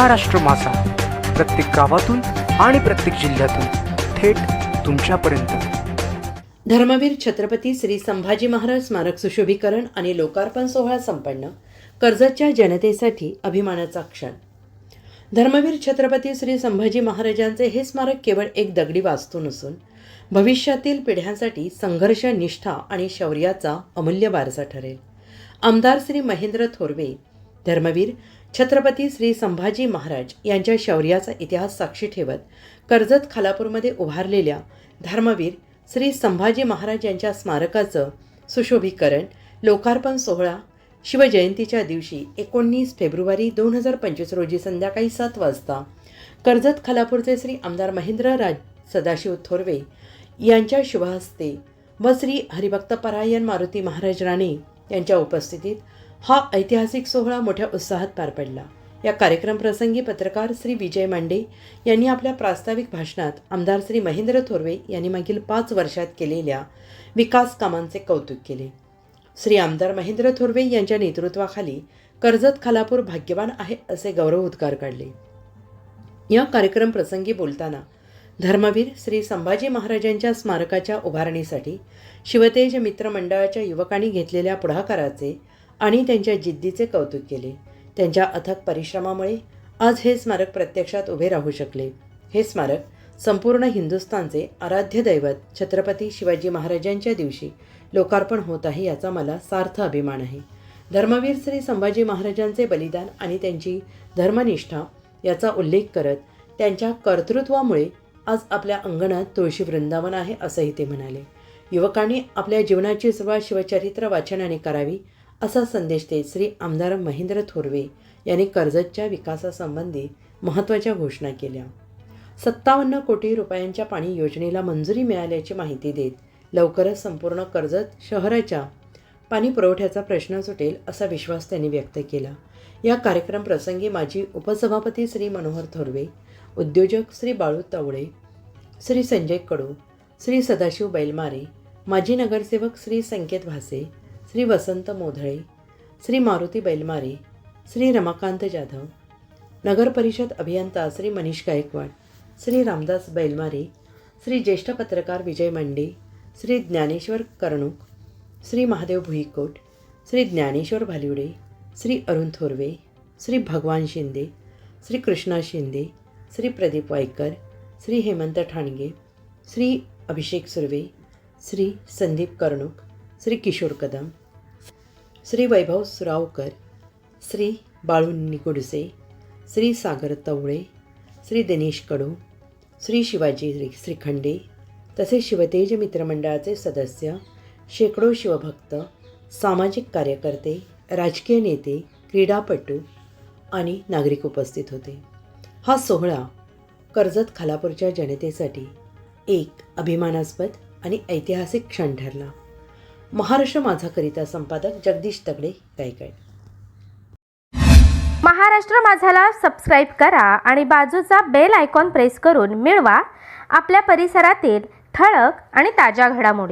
महाराष्ट्र मासा प्रत्येक गावातून आणि प्रत्येक जिल्ह्यातून थेट तुमच्यापर्यंत. धर्मवीर छत्रपती श्री संभाजी महाराज स्मारक सुशोभीकरण आणि लोकार्पण सोहळा संपन्न कर्जतच्या जनतेसाठी अभिमानाचा क्षण. धर्मवीर छत्रपती श्री संभाजी महाराजांचे हे स्मारक केवळ एक दगडी वास्तू नसून भविष्यातील पिढ्यांसाठी संघर्ष निष्ठा आणि शौर्याचा अमूल्य वारसा ठरेल. आमदार श्री महेंद्र थोरवे धर्मवीर छत्रपती श्री संभाजी महाराज यांच्या शौर्याचा इतिहास साक्षी ठेवत कर्जत खालापूरमध्ये उभारलेल्या धर्मवीर श्री संभाजी महाराज यांच्या स्मारकाचं सुशोभीकरण लोकार्पण सोहळा शिवजयंतीच्या दिवशी एकोणीस फेब्रुवारी दोन हजार पंचवीस रोजी संध्याकाळी सात वाजता कर्जत खालापूरचे श्री आमदार महेंद्र राज सदाशिव थोरवे यांच्या शुभहस्ते व श्री हरिभक्तपरायण मारुती महाराज राणे यांच्या उपस्थितीत हा ऐतिहासिक सोहळा मोठ्या उत्साहात पार पडला. या कार्यक्रम प्रसंगी पत्रकार श्री विजय मांडे यांनी आपल्या प्रास्ताविक भाषणात आमदार श्री महेंद्र थोरवे यांनी मागील पाच वर्षात केलेल्या विकास कामांचे कौतुक केले. श्री आमदार महेंद्र थोरवे यांच्या नेतृत्वाखाली कर्जत खालापूर भाग्यवान आहे असे गौरव उद्गार काढले. या कार्यक्रम प्रसंगी बोलताना धर्मवीर श्री संभाजी महाराजांच्या स्मारकाच्या उभारणीसाठी शिवतेज मित्र मंडळाच्या युवकांनी घेतलेल्या पुढाकाराचे आणि त्यांच्या जिद्दीचे कौतुक केले. त्यांच्या अथक परिश्रमामुळे आज हे स्मारक प्रत्यक्षात उभे राहू शकले. हे स्मारक संपूर्ण हिंदुस्थानचे आराध्य दैवत छत्रपती शिवाजी महाराजांच्या दिवशी लोकार्पण होत आहे याचा मला सार्थ अभिमान आहे. धर्मवीर श्री संभाजी महाराजांचे बलिदान आणि त्यांची धर्मनिष्ठा याचा उल्लेख करत त्यांच्या कर्तृत्वामुळे आज आपल्या अंगणात तुळशी वृंदावन आहे असंही ते म्हणाले. युवकांनी आपल्या जीवनाची सुरुवात शिवचरित्र वाचनाने करावी असा संदेश देत श्री आमदार महेंद्र थोरवे यांनी कर्जतच्या विकासासंबंधी महत्त्वाच्या घोषणा केल्या. सत्तावन्न कोटी रुपयांच्या पाणी योजनेला मंजुरी मिळाल्याची माहिती देत लवकरच संपूर्ण कर्जत शहराच्या पाणी पुरवठ्याचा प्रश्न सुटेल असा विश्वास त्यांनी व्यक्त केला. या कार्यक्रम प्रसंगी माजी उपसभापती श्री मनोहर थोरवे उद्योजक श्री बाळू तवळे श्री संजय कडू श्री सदाशिव बैलमारे माजी नगरसेवक श्री संकेत भासे श्री वसंत मोधळे श्री मारुती बैलमारे श्री रमाकांत जाधव नगर परिषद अभियंता श्री मनीष गायकवाड श्री रामदास बैलमारे श्री ज्येष्ठ पत्रकार विजय मंडे श्री ज्ञानेश्वर कर्णूक श्री महादेव भुईकोट श्री ज्ञानेश्वर भालिवडे श्री अरुण थोरवे श्री भगवान शिंदे श्री कृष्णा शिंदे श्री प्रदीप वायकर श्री हेमंत ठाणगे श्री अभिषेक सुर्वे श्री संदीप कर्णूक श्री किशोर कदम श्री वैभव सुरावकर श्री बाळू गुडसे श्री सागर तवळे श्री दिनेश कडू श्री शिवाजी श्रीखंडे तसेच शिवतेज मित्रमंडळाचे सदस्य शेकडो शिवभक्त सामाजिक कार्यकर्ते राजकीय नेते क्रीडापटू आणि नागरिक उपस्थित होते. हा सोहळा कर्जत खालापूरच्या जनतेसाठी एक अभिमानास्पद आणि ऐतिहासिक क्षण ठरला. महाराष्ट्र माझा करिता संपादक जगदीश तगडे गायकवाड. महाराष्ट्र माझाला सबस्क्राईब करा आणि बाजूचा बेल आयकॉन प्रेस करून मिळवा. आपल्या परिसरातील ठळक आणि ताज्या घडामोडी.